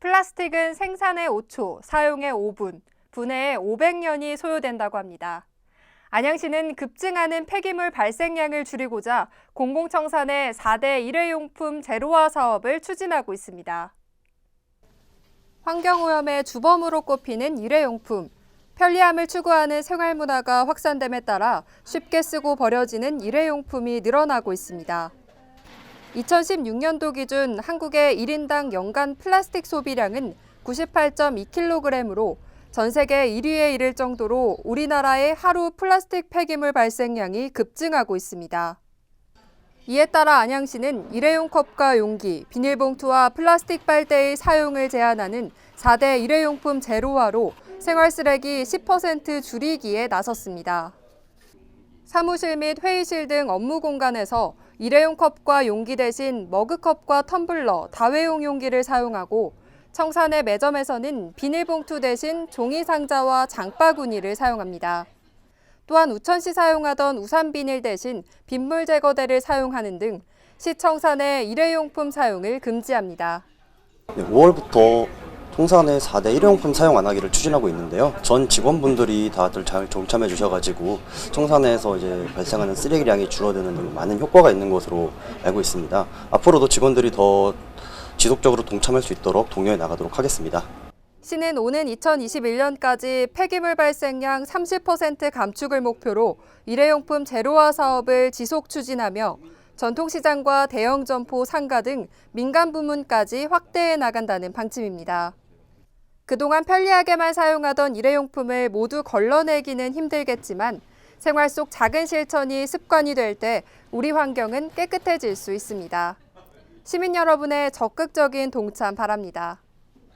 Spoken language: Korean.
플라스틱은 생산에 5초, 사용에 5분, 분해에 500년이 소요된다고 합니다. 안양시는 급증하는 폐기물 발생량을 줄이고자 공공청산의 4대 일회용품 제로화 사업을 추진하고 있습니다. 환경오염의 주범으로 꼽히는 일회용품. 편리함을 추구하는 생활문화가 확산됨에 따라 쉽게 쓰고 버려지는 일회용품이 늘어나고 있습니다. 2016년도 기준 한국의 1인당 연간 플라스틱 소비량은 98.2kg으로 전 세계 1위에 이를 정도로 우리나라의 하루 플라스틱 폐기물 발생량이 급증하고 있습니다. 이에 따라 안양시는 일회용 컵과 용기, 비닐봉투와 플라스틱 빨대의 사용을 제한하는 4대 일회용품 제로화로 생활 쓰레기 10% 줄이기에 나섰습니다. 사무실 및 회의실 등 업무 공간에서 일회용 컵과 용기 대신 머그컵과 텀블러, 다회용 용기를 사용하고 청산의 매점에서는 비닐봉투 대신 종이 상자와 장바구니를 사용합니다. 또한 우천시 사용하던 우산 비닐 대신 빗물 제거대를 사용하는 등 시청산의 일회용품 사용을 금지합니다. 네, 5월부터 통산의 4대 일회용품 사용 안 하기를 추진하고 있는데요. 전 직원분들이 다들 잘 동참해 주셔가지고 청산에서 이제 발생하는 쓰레기량이 줄어드는 등 많은 효과가 있는 것으로 알고 있습니다. 앞으로도 직원들이 더 지속적으로 동참할 수 있도록 동요해 나가도록 하겠습니다. 시는 오는 2021년까지 폐기물 발생량 30% 감축을 목표로 일회용품 제로화 사업을 지속 추진하며 전통시장과 대형 점포, 상가 등 민간 부문까지 확대해 나간다는 방침입니다. 그동안 편리하게만 사용하던 일회용품을 모두 걸러내기는 힘들겠지만 생활 속 작은 실천이 습관이 될 때 우리 환경은 깨끗해질 수 있습니다. 시민 여러분의 적극적인 동참 바랍니다.